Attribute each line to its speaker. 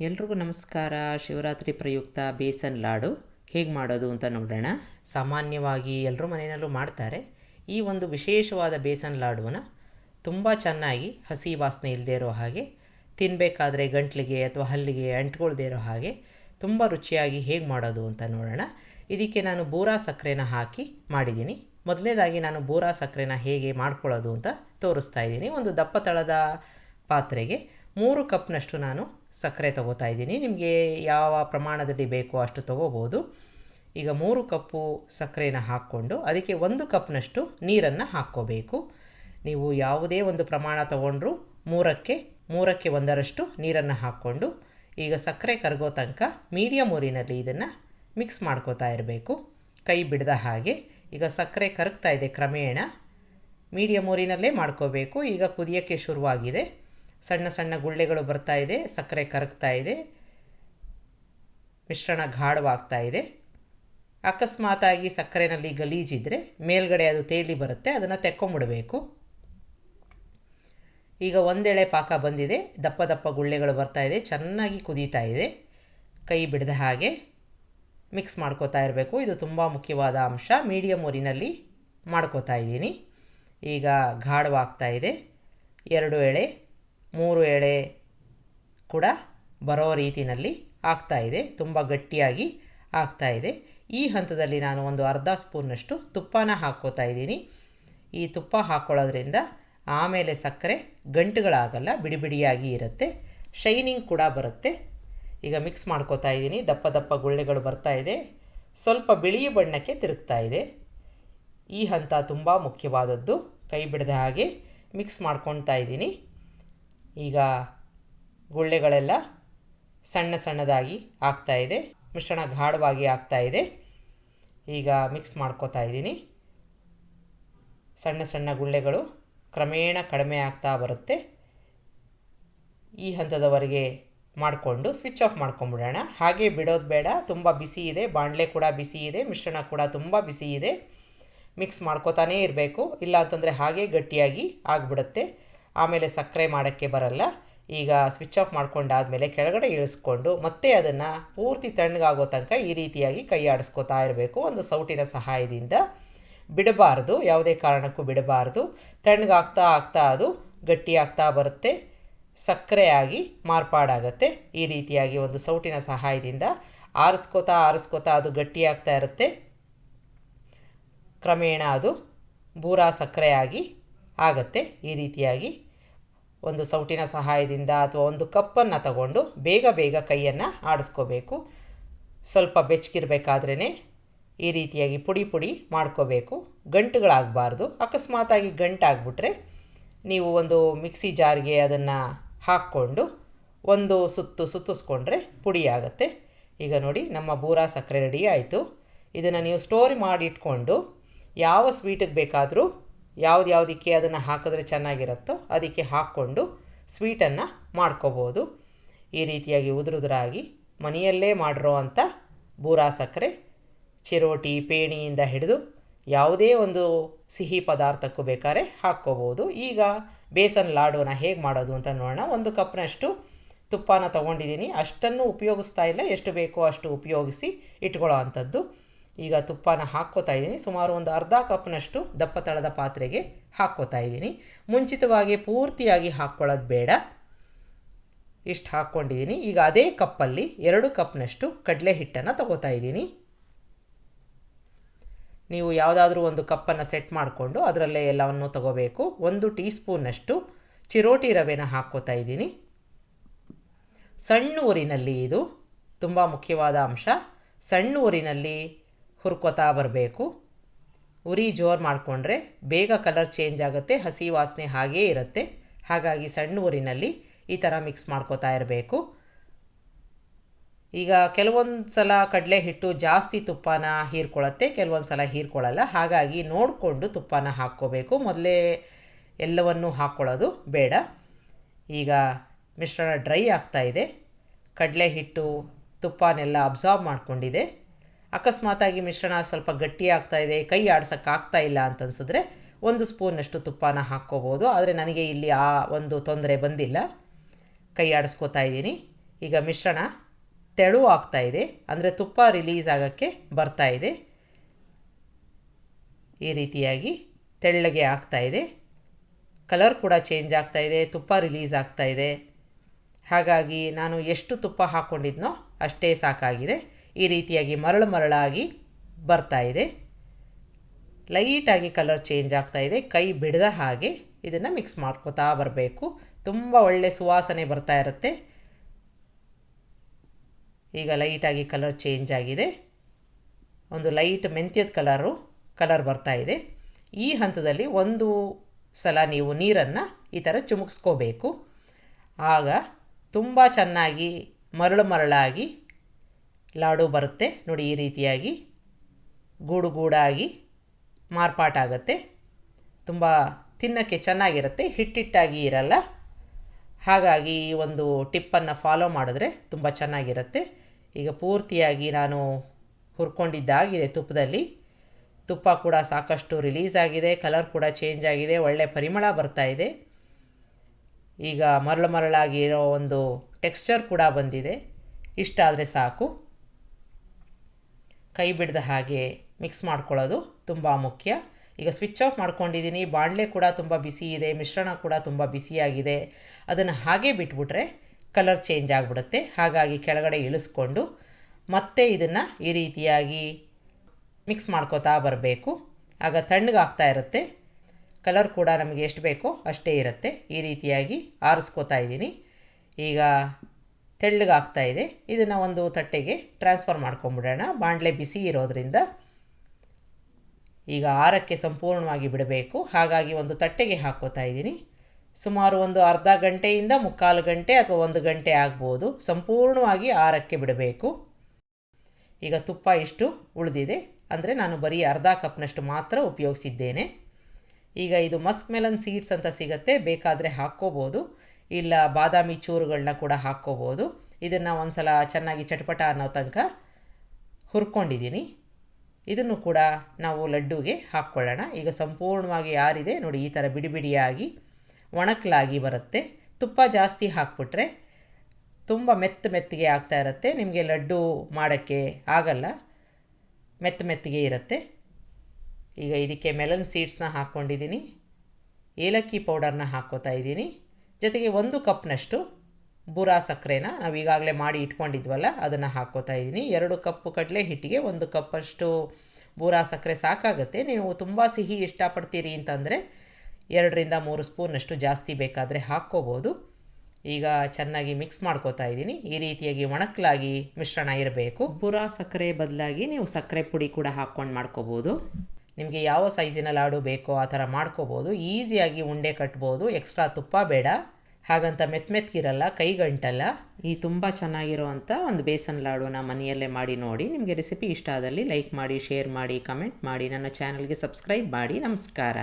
Speaker 1: ಎಲ್ರಿಗೂ ನಮಸ್ಕಾರ. ಶಿವರಾತ್ರಿ ಪ್ರಯುಕ್ತ ಬೇಸನ್ ಲಾಡು. ಹೇಗೆ ಮಾಡೋದು ಅಂತ ನೋಡೋಣ. ಸಾಮಾನ್ಯವಾಗಿ ಎಲ್ಲರೂ ಮನೆಯಲ್ಲೂ ಮಾಡ್ತಾರೆ. ಈ ಒಂದು ವಿಶೇಷವಾದ ಬೇಸನ್ ಲಾಡುವನ್ನು ತುಂಬ ಚೆನ್ನಾಗಿ ಹಸಿ ವಾಸನೆ ಇಲ್ಲದೇ ಇರೋ ಹಾಗೆ ತಿನ್ನಬೇಕಾದ್ರೆ ಗಂಟ್ಲಿಗೆ ಅಥವಾ ಹಲ್ಲಿಗೆ ಅಂಟ್ಕೊಳ್ದೇ ಇರೋ ಹಾಗೆ ತುಂಬ ರುಚಿಯಾಗಿ ಹೇಗೆ ಮಾಡೋದು ಅಂತ ನೋಡೋಣ. ಇದಕ್ಕೆ ನಾನು ಬೂರಾ ಸಕ್ಕರೆನ ಹಾಕಿ ಮಾಡಿದ್ದೀನಿ. ಮೊದಲನೇದಾಗಿ ನಾನು ಬೂರಾ ಸಕ್ಕರೆನ ಹೇಗೆ ಮಾಡ್ಕೊಳ್ಳೋದು ಅಂತ ತೋರಿಸ್ತಾ ಇದ್ದೀನಿ. ಒಂದು ದಪ್ಪ ತಳದ ಪಾತ್ರೆಗೆ ಮೂರು ಕಪ್ನಷ್ಟು ನಾನು ಸಕ್ಕರೆ ತಗೋತಾ ಇದ್ದೀನಿ. ನಿಮಗೆ ಯಾವ ಪ್ರಮಾಣದಲ್ಲಿ ಬೇಕೋ ಅಷ್ಟು ತಗೋಬೋದು. ಈಗ ಮೂರು ಕಪ್ಪು ಸಕ್ಕರೆನ ಹಾಕ್ಕೊಂಡು ಅದಕ್ಕೆ ಒಂದು ಕಪ್ನಷ್ಟು ನೀರನ್ನು ಹಾಕ್ಕೋಬೇಕು. ನೀವು ಯಾವುದೇ ಒಂದು ಪ್ರಮಾಣ ತಗೊಂಡ್ರೂ ಮೂರಕ್ಕೆ ಮೂರಕ್ಕೆ ಒಂದರಷ್ಟು ನೀರನ್ನು ಹಾಕ್ಕೊಂಡು ಈಗ ಸಕ್ಕರೆ ಕರಗೋ ತನಕ ಮೀಡಿಯಂ ಊರಿನಲ್ಲಿ ಇದನ್ನು ಮಿಕ್ಸ್ ಮಾಡ್ಕೋತಾ ಇರಬೇಕು. ಕೈ ಬಿಡದ ಹಾಗೆ ಈಗ ಸಕ್ಕರೆ ಕರಗ್ತಾ ಇದೆ ಕ್ರಮೇಣ ಮೀಡಿಯಂ ಊರಿನಲ್ಲೇ ಮಾಡ್ಕೋಬೇಕು. ಈಗ ಕುದಿಯೋಕ್ಕೆ ಶುರುವಾಗಿದೆ. ಸಣ್ಣ ಸಣ್ಣ ಗುಳ್ಳೆಗಳು ಬರ್ತಾ ಇದೆ, ಸಕ್ಕರೆ ಕರಗ್ತಾ ಇದೆ, ಮಿಶ್ರಣ ಗಾಢವಾಗ್ತಾ ಇದೆ. ಅಕಸ್ಮಾತಾಗಿ ಸಕ್ಕರೆನಲ್ಲಿ ಗಲೀಜಿದ್ರೆ ಮೇಲ್ಗಡೆ ಅದು ತೇಲಿ ಬರುತ್ತೆ, ಅದನ್ನು ತೆಕ್ಕೊಂಬಿಡಬೇಕು. ಈಗ ಒಂದೆಳೆ ಪಾಕ ಬಂದಿದೆ, ದಪ್ಪ ದಪ್ಪ ಗುಳ್ಳೆಗಳು ಬರ್ತಾ ಇದೆ, ಚೆನ್ನಾಗಿ ಕುದೀತಾ ಇದೆ. ಕೈ ಬಿಡದ ಹಾಗೆ ಮಿಕ್ಸ್ ಮಾಡ್ಕೋತಾ ಇರಬೇಕು. ಇದು ತುಂಬ ಮುಖ್ಯವಾದ ಅಂಶ. ಮೀಡಿಯಮ್ ಊರಿನಲ್ಲಿ ಮಾಡ್ಕೋತಾ ಇದ್ದೀನಿ. ಈಗ ಗಾಢವಾಗ್ತಾ ಇದೆ. ಎರಡು ಎಳೆ ಮೂರು ಎಳೆ ಕೂಡ ಬರೋ ರೀತಿಯಲ್ಲಿ ಇದೆ. ತುಂಬ ಗಟ್ಟಿಯಾಗಿ ಆಗ್ತಾ ಇದೆ. ಈ ಹಂತದಲ್ಲಿ ನಾನು ಒಂದು ಅರ್ಧ ಸ್ಪೂನ್ನಷ್ಟು ತುಪ್ಪನ ಹಾಕ್ಕೋತಾ ಇದ್ದೀನಿ. ಈ ತುಪ್ಪ ಹಾಕ್ಕೊಳ್ಳೋದ್ರಿಂದ ಆಮೇಲೆ ಸಕ್ಕರೆ ಗಂಟುಗಳಾಗಲ್ಲ ಬಿಡಿ ಬಿಡಿಯಾಗಿ ಇರುತ್ತೆ. ಶೈನಿಂಗ್ ಕೂಡ ಬರುತ್ತೆ. ಈಗ ಮಿಕ್ಸ್ ಮಾಡ್ಕೋತಾ ಇದ್ದೀನಿ. ದಪ್ಪ ದಪ್ಪ ಗುಳ್ಳೆಗಳು ಬರ್ತಾ ಇದೆ. ಸ್ವಲ್ಪ ಬಿಳಿ ಬಣ್ಣಕ್ಕೆ ತಿರುಗ್ತಾ ಇದೆ. ಈ ಹಂತ ತುಂಬ ಮುಖ್ಯವಾದದ್ದು. ಕೈ ಬಿಡದ ಹಾಗೆ ಮಿಕ್ಸ್ ಮಾಡ್ಕೊತಾ ಇದ್ದೀನಿ. ಈಗ ಗುಳ್ಳೆಗಳೆಲ್ಲ ಸಣ್ಣ ಸಣ್ಣದಾಗಿ ಆಗ್ತಾ ಇದೆ, ಮಿಶ್ರಣ ಗಾಢವಾಗಿ ಇದೆ. ಈಗ ಮಿಕ್ಸ್ ಮಾಡ್ಕೋತಾ ಇದ್ದೀನಿ. ಸಣ್ಣ ಸಣ್ಣ ಗುಳ್ಳೆಗಳು ಕ್ರಮೇಣ ಕಡಿಮೆ ಆಗ್ತಾ ಬರುತ್ತೆ. ಈ ಹಂತದವರೆಗೆ ಮಾಡಿಕೊಂಡು ಸ್ವಿಚ್ ಆಫ್ ಮಾಡ್ಕೊಂಬಿಡೋಣ. ಹಾಗೆ ಬಿಡೋದು ಬೇಡ, ತುಂಬ ಬಿಸಿ ಇದೆ, ಬಾಣಲೆ ಕೂಡ ಬಿಸಿ ಇದೆ, ಮಿಶ್ರಣ ಕೂಡ ತುಂಬ ಬಿಸಿ ಇದೆ. ಮಿಕ್ಸ್ ಮಾಡ್ಕೋತಾನೇ ಇರಬೇಕು ಇಲ್ಲ ಅಂತಂದರೆ ಹಾಗೆ ಗಟ್ಟಿಯಾಗಿ ಆಗಿಬಿಡುತ್ತೆ. ಆಮೇಲೆ ಸಕ್ಕರೆ ಮಾಡೋಕ್ಕೆ ಬರಲ್ಲ. ಈಗ ಸ್ವಿಚ್ ಆಫ್ ಮಾಡ್ಕೊಂಡಾದಮೇಲೆ ಕೆಳಗಡೆ ಇಳಿಸ್ಕೊಂಡು ಮತ್ತೆ ಅದನ್ನು ಪೂರ್ತಿ ತಣ್ಣಗಾಗೋ ತನಕ ಈ ರೀತಿಯಾಗಿ ಕೈ ಆಡಿಸ್ಕೋತಾ ಇರಬೇಕು. ಒಂದು ಸೌಟಿನ ಸಹಾಯದಿಂದ. ಬಿಡಬಾರ್ದು, ಯಾವುದೇ ಕಾರಣಕ್ಕೂ ಬಿಡಬಾರ್ದು. ತಣ್ಣಗಾಗ್ತಾ ಆಗ್ತಾ ಅದು ಗಟ್ಟಿಯಾಗ್ತಾ ಬರುತ್ತೆ. ಸಕ್ಕರೆಯಾಗಿ ಮಾರ್ಪಾಡಾಗತ್ತೆ. ಈ ರೀತಿಯಾಗಿ ಒಂದು ಸೌಟಿನ ಸಹಾಯದಿಂದ ಆರಿಸ್ಕೋತಾ ಆರಿಸ್ಕೋತಾ ಅದು ಗಟ್ಟಿಯಾಗ್ತಾ ಇರುತ್ತೆ. ಕ್ರಮೇಣ ಅದು ಬೂರಾ ಸಕ್ಕರೆಯಾಗಿ ಆಗತ್ತೆ. ಈ ರೀತಿಯಾಗಿ ಒಂದು ಸೌಟಿನ ಸಹಾಯದಿಂದ ಅಥವಾ ಒಂದು ಕಪ್ಪನ್ನು ತಗೊಂಡು ಬೇಗ ಬೇಗ ಕೈಯನ್ನು ಆಡಿಸ್ಕೋಬೇಕು. ಸ್ವಲ್ಪ ಬೆಚ್ಚಗಿರಬೇಕಾದ್ರೇ ಈ ರೀತಿಯಾಗಿ ಪುಡಿ ಪುಡಿ ಮಾಡ್ಕೋಬೇಕು. ಗಂಟುಗಳಾಗಬಾರ್ದು. ಅಕಸ್ಮಾತಾಗಿ ಗಂಟಾಗ್ಬಿಟ್ರೆ ನೀವು ಒಂದು ಮಿಕ್ಸಿ ಜಾರ್ಗೆ ಅದನ್ನು ಹಾಕ್ಕೊಂಡು ಒಂದು ಸುತ್ತು ಸುತ್ತಿಸ್ಕೊಂಡ್ರೆ ಪುಡಿ ಆಗುತ್ತೆ. ಈಗ ನೋಡಿ ನಮ್ಮ ಬೂರಾ ಸಕ್ಕರೆ ರೆಡಿ ಆಯಿತು. ಇದನ್ನು ನೀವು ಸ್ಟೋರ್ ಮಾಡಿ ಇಟ್ಕೊಂಡು ಯಾವ ಸ್ವೀಟಿಗೆ ಬೇಕಾದರೂ ಯಾವ್ದು ಯಾವುದಕ್ಕೆ ಅದನ್ನು ಹಾಕಿದ್ರೆ ಚೆನ್ನಾಗಿರುತ್ತೋ ಅದಕ್ಕೆ ಹಾಕ್ಕೊಂಡು ಸ್ವೀಟನ್ನು ಮಾಡ್ಕೋಬೋದು. ಈ ರೀತಿಯಾಗಿ ಉದುರುದುರಾಗಿ ಮನೆಯಲ್ಲೇ ಮಾಡಿರೋ ಅಂಥ ಬೂರಾ ಸಕ್ಕರೆ ಚಿರೋಟಿ, ಪೇಣಿಯಿಂದ ಹಿಡಿದು ಯಾವುದೇ ಒಂದು ಸಿಹಿ ಪದಾರ್ಥಕ್ಕೂ ಬೇಕಾದ್ರೆ ಹಾಕ್ಕೋಬೋದು. ಈಗ ಬೇಸನ್ ಲಾಡುನ ಹೇಗೆ ಮಾಡೋದು ಅಂತ ನೋಡೋಣ. ಒಂದು ಕಪ್ನಷ್ಟು ತುಪ್ಪನ ತೊಗೊಂಡಿದ್ದೀನಿ. ಅಷ್ಟನ್ನು ಉಪಯೋಗಿಸ್ತಾ ಇಲ್ಲ. ಎಷ್ಟು ಬೇಕೋ ಅಷ್ಟು ಉಪಯೋಗಿಸಿ ಇಟ್ಕೊಳ್ಳೋ ಅಂಥದ್ದು. ಈಗ ತುಪ್ಪನ ಹಾಕ್ಕೋತಾ ಇದ್ದೀನಿ. ಸುಮಾರು ಒಂದು ಅರ್ಧ ಕಪ್ನಷ್ಟು ದಪ್ಪ ತಳದ ಪಾತ್ರೆಗೆ ಹಾಕ್ಕೋತಾ ಇದ್ದೀನಿ. ಮುಂಚಿತವಾಗಿ ಪೂರ್ತಿಯಾಗಿ ಹಾಕ್ಕೊಳ್ಳೋದು ಬೇಡ. ಇಷ್ಟು ಹಾಕ್ಕೊಂಡಿದ್ದೀನಿ. ಈಗ ಅದೇ ಕಪ್ಪಲ್ಲಿ ಎರಡು ಕಪ್ನಷ್ಟು ಕಡಲೆ ಹಿಟ್ಟನ್ನು ತಗೋತಾ ಇದ್ದೀನಿ. ನೀವು ಯಾವುದಾದ್ರೂ ಒಂದು ಕಪ್ಪನ್ನು ಸೆಟ್ ಮಾಡಿಕೊಂಡು ಅದರಲ್ಲೇ ಎಲ್ಲವನ್ನು ತಗೋಬೇಕು. ಒಂದು ಟೀ ಸ್ಪೂನ್ನಷ್ಟು ಚಿರೋಟಿ ರವೆನ ಹಾಕ್ಕೋತಾ ಇದ್ದೀನಿ. ಸಣ್ಣ ಊರಿನಲ್ಲಿ ಇದು ತುಂಬ ಮುಖ್ಯವಾದ ಅಂಶ. ಸಣ್ಣ ಊರಿನಲ್ಲಿ ಹುರ್ಕೋತಾ ಬರಬೇಕು. ಉರಿ ಜೋರು ಮಾಡಿಕೊಂಡ್ರೆ ಬೇಗ ಕಲರ್ ಚೇಂಜ್ ಆಗುತ್ತೆ, ಹಸಿ ವಾಸನೆ ಹಾಗೇ ಇರುತ್ತೆ. ಹಾಗಾಗಿ ಸಣ್ಣ ಊರಿನಲ್ಲಿ ಈ ಥರ ಮಿಕ್ಸ್ ಮಾಡ್ಕೋತಾ ಇರಬೇಕು. ಈಗ ಕೆಲವೊಂದು ಸಲ ಕಡಲೆ ಹಿಟ್ಟು ಜಾಸ್ತಿ ತುಪ್ಪನ ಹೀರ್ಕೊಳ್ಳುತ್ತೆ ಕೆಲವೊಂದು ಸಲ ಹೀರ್ಕೊಳ್ಳಲ್ಲ ಹಾಗಾಗಿ ನೋಡಿಕೊಂಡು ತುಪ್ಪನ ಹಾಕ್ಕೋಬೇಕು. ಮೊದಲೇ ಎಲ್ಲವನ್ನೂ ಹಾಕ್ಕೊಳ್ಳೋದು ಬೇಡ. ಈಗ ಮಿಶ್ರಣ ಡ್ರೈ ಆಗ್ತಾ ಇದೆ. ಕಡಲೆ ಹಿಟ್ಟು ತುಪ್ಪನೆಲ್ಲ ಅಬ್ಸಾರ್ಬ್ ಮಾಡ್ಕೊಂಡಿದೆ. ಅಕಸ್ಮಾತಾಗಿ ಮಿಶ್ರಣ ಸ್ವಲ್ಪ ಗಟ್ಟಿ ಆಗ್ತಾ ಇದೆ, ಕೈ ಆಡ್ಸೋಕ್ಕಾಗ್ತಾ ಇಲ್ಲ ಅಂತನ್ಸಿದ್ರೆ ಒಂದು ಸ್ಪೂನಷ್ಟು ತುಪ್ಪನ ಹಾಕ್ಕೋಬೋದು. ಆದರೆ ನನಗೆ ಇಲ್ಲಿ ಆ ಒಂದು ತೊಂದರೆ ಬಂದಿಲ್ಲ. ಕೈ ಆಡಿಸ್ಕೋತಾ ಇದ್ದೀನಿ. ಈಗ ಮಿಶ್ರಣ ತೆಳು ಆಗ್ತಾ ಇದೆ. ಅಂದರೆ ತುಪ್ಪ ರಿಲೀಸ್ ಆಗೋಕ್ಕೆ ಬರ್ತಾ ಇದೆ. ಈ ರೀತಿಯಾಗಿ ತೆಳ್ಳಗೆ ಆಗ್ತಾ ಇದೆ. ಕಲರ್ ಕೂಡ ಚೇಂಜ್ ಆಗ್ತಾ ಇದೆ. ತುಪ್ಪ ರಿಲೀಸ್ ಆಗ್ತಾ ಇದೆ. ಹಾಗಾಗಿ ನಾನು ಎಷ್ಟು ತುಪ್ಪ ಹಾಕ್ಕೊಂಡಿದ್ನೋ ಅಷ್ಟೇ ಸಾಕಾಗಿದೆ. ಈ ರೀತಿಯಾಗಿ ಮರಳು ಮರಳಾಗಿ ಬರ್ತಾ ಇದೆ. ಲೈಟಾಗಿ ಕಲರ್ ಚೇಂಜ್ ಆಗ್ತಾ ಇದೆ. ಕೈ ಬಿಡದ ಹಾಗೆ ಇದನ್ನು ಮಿಕ್ಸ್ ಮಾಡ್ಕೋತಾ ಬರಬೇಕು. ತುಂಬ ಒಳ್ಳೆ ಸುವಾಸನೆ ಬರ್ತಾ ಇರುತ್ತೆ. ಈಗ ಲೈಟಾಗಿ ಕಲರ್ ಚೇಂಜ್ ಆಗಿದೆ. ಒಂದು ಲೈಟ್ ಮೆಂತ್ಯದ ಕಲರು ಕಲರ್ ಬರ್ತಾ ಇದೆ. ಈ ಹಂತದಲ್ಲಿ ಒಂದು ಸಲ ನೀವು ನೀರನ್ನು ಈ ಥರ ಚುಮುಕ್ಸ್ಕೋಬೇಕು. ಆಗ ತುಂಬ ಚೆನ್ನಾಗಿ ಮರಳು ಮರಳಾಗಿ ಲಾಡು ಬರುತ್ತೆ. ನೋಡಿ ಈ ರೀತಿಯಾಗಿ ಗೂಡು ಗೂಡಾಗಿ ಮಾರ್ಪಾಟಾಗತ್ತೆ. ತುಂಬ ತಿನ್ನೋಕ್ಕೆ ಚೆನ್ನಾಗಿರುತ್ತೆ. ಹಿಟ್ಟಿಟ್ಟಾಗಿ ಇರಲ್ಲ. ಹಾಗಾಗಿ ಈ ಒಂದು ಟಿಪ್ಪನ್ನು ಫಾಲೋ ಮಾಡಿದ್ರೆ ತುಂಬ ಚೆನ್ನಾಗಿರುತ್ತೆ. ಈಗ ಪೂರ್ತಿಯಾಗಿ ನಾನು ಹುರ್ಕೊಂಡಿದ್ದಾಗಿದೆ ತುಪ್ಪದಲ್ಲಿ. ತುಪ್ಪ ಕೂಡ ಸಾಕಷ್ಟು ರಿಲೀಸ್ ಆಗಿದೆ. ಕಲರ್ ಕೂಡ ಚೇಂಜ್ ಆಗಿದೆ. ಒಳ್ಳೆ ಪರಿಮಳ ಬರ್ತಾ ಇದೆ. ಈಗ ಮರಳು ಮರಳಾಗಿರೋ ಒಂದು ಟೆಕ್ಸ್ಚರ್ ಕೂಡ ಬಂದಿದೆ. ಇಷ್ಟ ಆದರೆ ಸಾಕು. ಕೈ ಬಿಡದ ಹಾಗೆ ಮಿಕ್ಸ್ ಮಾಡ್ಕೊಳ್ಳೋದು ತುಂಬ ಮುಖ್ಯ. ಈಗ ಸ್ವಿಚ್ ಆಫ್ ಮಾಡ್ಕೊಂಡಿದ್ದೀನಿ ಬಾಣಲೆ ಕೂಡ ತುಂಬ ಬಿಸಿ ಇದೆ, ಮಿಶ್ರಣ ಕೂಡ ತುಂಬ ಬಿಸಿಯಾಗಿದೆ ಅದನ್ನು ಹಾಗೆ ಬಿಟ್ಬಿಟ್ರೆ ಕಲರ್ ಚೇಂಜ್ ಆಗಿಬಿಡುತ್ತೆ. ಹಾಗಾಗಿ ಕೆಳಗಡೆ ಇಳಿಸ್ಕೊಂಡು ಮತ್ತೆ ಇದನ್ನು ಈ ರೀತಿಯಾಗಿ ಮಿಕ್ಸ್ ಮಾಡ್ಕೋತಾ ಬರಬೇಕು. ಆಗ ತಣ್ಣಗಾಗ್ತಾ ಇರುತ್ತೆ. ಕಲರ್ ಕೂಡ ನಮಗೆ ಎಷ್ಟು ಬೇಕೋ ಅಷ್ಟೇ ಇರುತ್ತೆ. ಈ ರೀತಿಯಾಗಿ ಆರಿಸ್ಕೋತಾ ಇದ್ದೀನಿ ಈಗ ತೆಳ್ಳಗಾಗ್ತಾ ಇದೆ. ಇದನ್ನು ಒಂದು ತಟ್ಟೆಗೆ ಟ್ರಾನ್ಸ್ಫರ್ ಮಾಡ್ಕೊಂಬಿಡೋಣ. ಬಾಣಲೆ ಬಿಸಿ ಇರೋದರಿಂದ ಈಗ ಆರಕ್ಕೆ ಸಂಪೂರ್ಣವಾಗಿ ಬಿಡಬೇಕು. ಹಾಗಾಗಿ ಒಂದು ತಟ್ಟೆಗೆ ಹಾಕೋತಾ ಇದ್ದೀನಿ. ಸುಮಾರು ಒಂದು ಅರ್ಧ ಗಂಟೆಯಿಂದ ಮುಕ್ಕಾಲು ಗಂಟೆ ಅಥವಾ ಒಂದು ಗಂಟೆ ಆಗ್ಬೋದು. ಸಂಪೂರ್ಣವಾಗಿ ಆರಕ್ಕೆ ಬಿಡಬೇಕು. ಈಗ ತುಪ್ಪ ಇಷ್ಟು ಉಳಿದಿದೆ. ಅಂದರೆ ನಾನು ಬರೀ ಅರ್ಧ ಕಪ್ನಷ್ಟು ಮಾತ್ರ ಉಪಯೋಗಿಸಿದ್ದೇನೆ. ಈಗ ಇದು ಮಸ್ಕ್ ಮೆಲನ್ ಸೀಡ್ಸ್ ಅಂತ ಸಿಗುತ್ತೆ. ಬೇಕಾದರೆ ಹಾಕ್ಕೋಬೋದು. ಇಲ್ಲ ಬಾದಾಮಿ ಚೂರುಗಳನ್ನ ಕೂಡ ಹಾಕ್ಕೋಬೋದು. ಇದನ್ನು ಒಂದು ಸಲ ಚೆನ್ನಾಗಿ ಚಟಪಟ ಅನ್ನೋ ತನಕ ಹುರ್ಕೊಂಡಿದ್ದೀನಿ. ಇದನ್ನು ಕೂಡ ನಾವು ಲಡ್ಡುಗೆ ಹಾಕ್ಕೊಳ್ಳೋಣ. ಈಗ ಸಂಪೂರ್ಣವಾಗಿ ಯಾರಿದೆ ನೋಡಿ, ಈ ಥರ ಬಿಡಿ ಬಿಡಿಯಾಗಿ ಒಣಕಲಾಗಿ ಬರುತ್ತೆ. ತುಪ್ಪ ಜಾಸ್ತಿ ಹಾಕ್ಬಿಟ್ರೆ ತುಂಬ ಮೆತ್ತ ಮೆತ್ತಿಗೆ ಆಗ್ತಾ ಇರುತ್ತೆ. ನಿಮಗೆ ಲಡ್ಡು ಮಾಡೋಕ್ಕೆ ಆಗಲ್ಲ. ಮೆತ್ತ ಮೆತ್ತಿಗೆ ಇರುತ್ತೆ. ಈಗ ಇದಕ್ಕೆ ಮೆಲನ್ ಸೀಡ್ಸ್ನ ಹಾಕ್ಕೊಂಡಿದ್ದೀನಿ. ಏಲಕ್ಕಿ ಪೌಡರ್ನ ಹಾಕ್ಕೋತಾ ಇದ್ದೀನಿ. ಜೊತೆಗೆ ಒಂದು ಕಪ್ನಷ್ಟು ಬುರಾ ಸಕ್ಕರೆನ ನಾವು ಈಗಾಗಲೇ ಮಾಡಿ ಇಟ್ಕೊಂಡಿದ್ವಲ್ಲ ಅದನ್ನು ಹಾಕ್ಕೋತಾ ಇದ್ದೀನಿ ಎರಡು ಕಪ್ಪು ಕಡಲೆ ಹಿಟ್ಟಿಗೆ ಒಂದು ಕಪ್ಪಷ್ಟು ಬೂರಾ ಸಕ್ಕರೆ ಸಾಕಾಗುತ್ತೆ. ನೀವು ತುಂಬ ಸಿಹಿ ಇಷ್ಟಪಡ್ತೀರಿ ಅಂತಂದರೆ ಎರಡರಿಂದ ಮೂರು ಸ್ಪೂನಷ್ಟು ಜಾಸ್ತಿ ಬೇಕಾದರೆ ಹಾಕ್ಕೋಬೋದು. ಈಗ ಚೆನ್ನಾಗಿ ಮಿಕ್ಸ್ ಮಾಡ್ಕೋತಾ ಇದ್ದೀನಿ ಈ ರೀತಿಯಾಗಿ ಒಣಕಲಾಗಿ ಮಿಶ್ರಣ ಇರಬೇಕು. ಬುರಾ ಸಕ್ಕರೆ ಬದಲಾಗಿ ನೀವು ಸಕ್ಕರೆ ಪುಡಿ ಕೂಡ ಹಾಕ್ಕೊಂಡು ಮಾಡ್ಕೋಬೋದು. ನಿಮಗೆ ಯಾವ ಸೈಜಿನ ಲಾಡು ಬೇಕೋ ಆ ಥರ ಮಾಡ್ಕೋಬೋದು. ಈಸಿಯಾಗಿ ಉಂಡೆ ಕಟ್ಬೋದು. ಎಕ್ಸ್ಟ್ರಾ ತುಪ್ಪ ಬೇಡ. ಹಾಗಂತ ಮೆತ್ತ ಮೆತ್ತಗಿರಲ್ಲ ಕೈಗಂಟಲ್ಲ ಈ ತುಂಬ ಚೆನ್ನಾಗಿರುವಂಥ ಒಂದು ಬೇಸನ್ ಲಾಡುನ ಮನೆಯಲ್ಲೇ ಮಾಡಿ ನೋಡಿ. ನಿಮಗೆ ರೆಸಿಪಿ ಇಷ್ಟ ಆದಲ್ಲಿ ಲೈಕ್ ಮಾಡಿ ಶೇರ್ ಮಾಡಿ ಕಮೆಂಟ್ ಮಾಡಿ. ನನ್ನ ಚಾನಲ್ಗೆ ಸಬ್ಸ್ಕ್ರೈಬ್ ಮಾಡಿ. ನಮಸ್ಕಾರ.